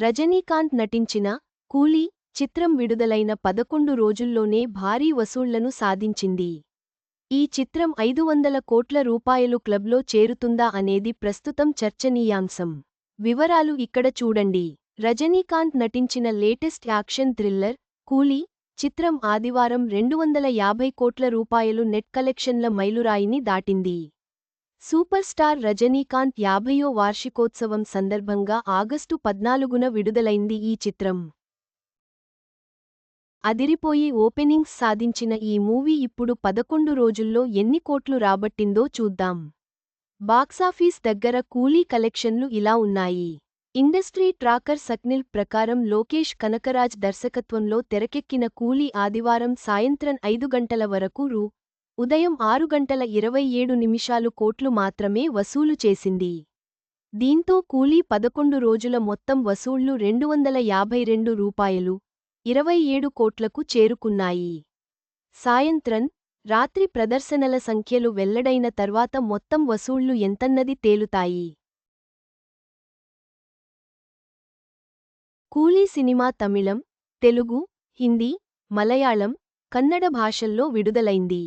రజనీకాంత్ నటించిన కూలీ చిత్రం విడుదలైన పదకొండు రోజుల్లోనే భారీ వసూళ్ళను సాధించింది. ఈ చిత్రం ఐదు వందల కోట్ల రూపాయలు క్లబ్లో చేరుతుందా అనేది ప్రస్తుతం చర్చనీయాంశం. వివరాలు ఇక్కడ చూడండి. రజనీకాంత్ నటించిన లేటెస్ట్ యాక్షన్ థ్రిల్లర్ కూలీ చిత్రం ఆదివారం రెండు వందల యాభై కోట్ల రూపాయలు నెట్ కలెక్షన్ల మైలురాయిని దాటింది. సూపర్ స్టార్ రజనీకాంత్ యాభయో వార్షికోత్సవం సందర్భంగా ఆగస్టు పద్నాలుగున విడుదలైంది ఈ చిత్రం. అదిరిపోయి ఓపెనింగ్స్ సాధించిన ఈ మూవీ ఇప్పుడు పదకొండు రోజుల్లో ఎన్ని కోట్లు రాబట్టిందో చూద్దాం. బాక్సాఫీస్ దగ్గర కూలీ కలెక్షన్లు ఇలా ఉన్నాయి. ఇండస్ట్రీ ట్రాకర్ సక్నిల్ ప్రకారం లోకేష్ కనకరాజ్ దర్శకత్వంలో తెరకెక్కిన కూలీ ఆదివారం సాయంత్రం ఐదు గంటల వరకు రూ. ఉదయం ఆరు గంటల ఇరవై ఏడు నిమిషాలు కోట్లు మాత్రమే వసూలు చేసింది. దీంతో కూలీ పదకొండు రోజుల మొత్తం వసూళ్ళు రెండు వందల యాభై రెండు రూపాయలు ఇరవై ఏడు కోట్లకు చేరుకున్నాయి. సాయంత్రం రాత్రి ప్రదర్శనల సంఖ్యలు వెల్లడైన తర్వాత మొత్తం వసూళ్ళు ఎంతన్నది తేలుతాయి? కూలీ సినిమా తమిళం తెలుగు హిందీ మలయాళం కన్నడ భాషల్లో విడుదలైంది.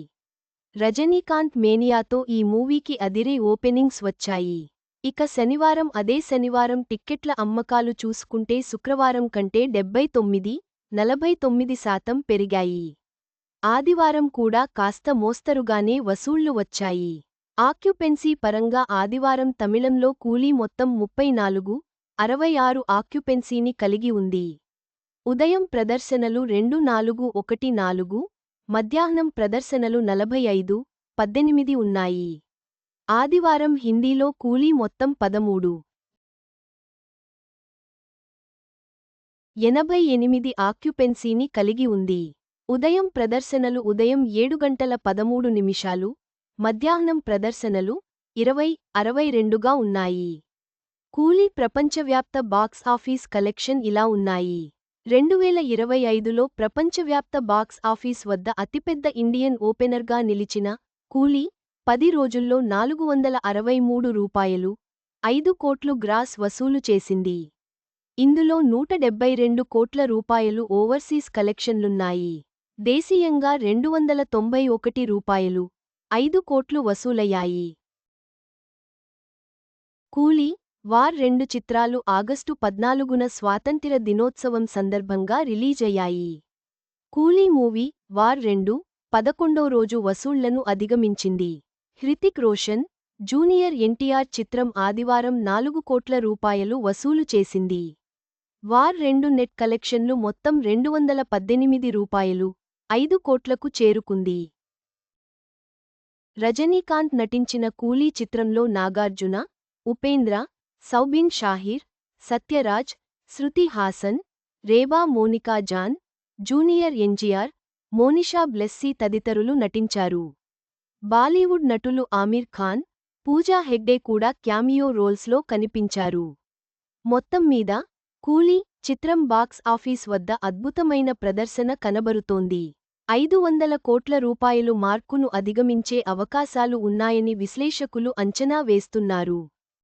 రజనీకాంత్ మేనియాతో ఈ మూవీకి అదిరే ఓపెనింగ్స్ వచ్చాయి. ఇక శనివారం అదే శనివారం టిక్కెట్ల అమ్మకాలు చూసుకుంటే శుక్రవారం కంటే డెబ్బై తొమ్మిది నలభై తొమ్మిది శాతం పెరిగాయి. ఆదివారం కూడా కాస్త మోస్తరుగానే వసూళ్ళు వచ్చాయి. ఆక్యుపెన్సీ పరంగా ఆదివారం తమిళంలో కూలీ మొత్తం ముప్పై నాలుగు అరవై ఆరు ఆక్యుపెన్సీని కలిగి ఉంది. ఉదయం ప్రదర్శనలు రెండు నాలుగు ఒకటి నాలుగు మధ్యాహ్నం ప్రదర్శనలు నలభై ఐదు పద్దెనిమిది ఉన్నాయి. ఆదివారం హిందీలో కూలీ మొత్తం పదమూడు. ఎనభై ఎనిమిది ఆక్యుపెన్సీని కలిగి ఉంది. ఉదయం ప్రదర్శనలు ఉదయం ఏడు గంటల పదమూడు నిమిషాలు మధ్యాహ్నం ప్రదర్శనలు ఇరవై అరవై రెండుగా ఉన్నాయి. కూలీ ప్రపంచవ్యాప్త బాక్స్ ఆఫీస్ కలెక్షన్ ఇలా ఉన్నాయి. రెండువేల ఇరవై ఐదులో ప్రపంచవ్యాప్త బాక్స్ ఆఫీస్ వద్ద అతిపెద్ద ఇండియన్ ఓపెనర్గా నిలిచిన కూలీ పది రోజుల్లో నాలుగు వందల అరవై మూడు రూపాయలు ఐదు కోట్లు గ్రాస్ వసూలు చేసింది. ఇందులో నూట డెబ్బై రెండు కోట్ల రూపాయలు ఓవర్సీస్ కలెక్షన్లున్నాయి. దేశీయంగా రెండు వందల తొంభై ఒకటి రూపాయలు ఐదు కోట్లు వసూలయ్యాయి. కూలీ వార్ రెండు చిత్రాలు ఆగస్టు పద్నాలుగున స్వాతంత్ర దినోత్సవం సందర్భంగా రిలీజయ్యాయి. కూలీ మూవీ వార్ రెండు పదకొండో రోజు వసూళ్ళను అధిగమించింది. హృతిక్ రోషన్ జూనియర్ ఎన్టీఆర్ చిత్రం ఆదివారం నాలుగు కోట్ల రూపాయలు వసూలు చేసింది. వార్ రెండు నెట్ కలెక్షన్లు మొత్తం రెండు వందల పద్దెనిమిది రూపాయలు ఐదు కోట్లకు చేరుకుంది. రజనీకాంత్ నటించిన కూలీ చిత్రంలో నాగార్జున ఉపేంద్ర సౌబిన్ షాహిర్ సత్యరాజ్ శృతి హాసన్ రేవా మోనికా జాన్ జూనియర్ ఎన్జీఆర్ మోనిషా బ్లెస్సీ తదితరులు నటించారు. బాలీవుడ్ నటులు ఆమిర్ ఖాన్ పూజా హెగ్డే కూడా క్యామియో రోల్స్లో కనిపించారు. మొత్తం మీద కూలీ చిత్రం బాక్స్ ఆఫీస్ వద్ద అద్భుతమైన ప్రదర్శన కనబరుతోంది. ఐదు వందల కోట్ల రూపాయలు మార్కును అధిగమించే అవకాశాలు ఉన్నాయని విశ్లేషకులు అంచనా వేస్తున్నారు.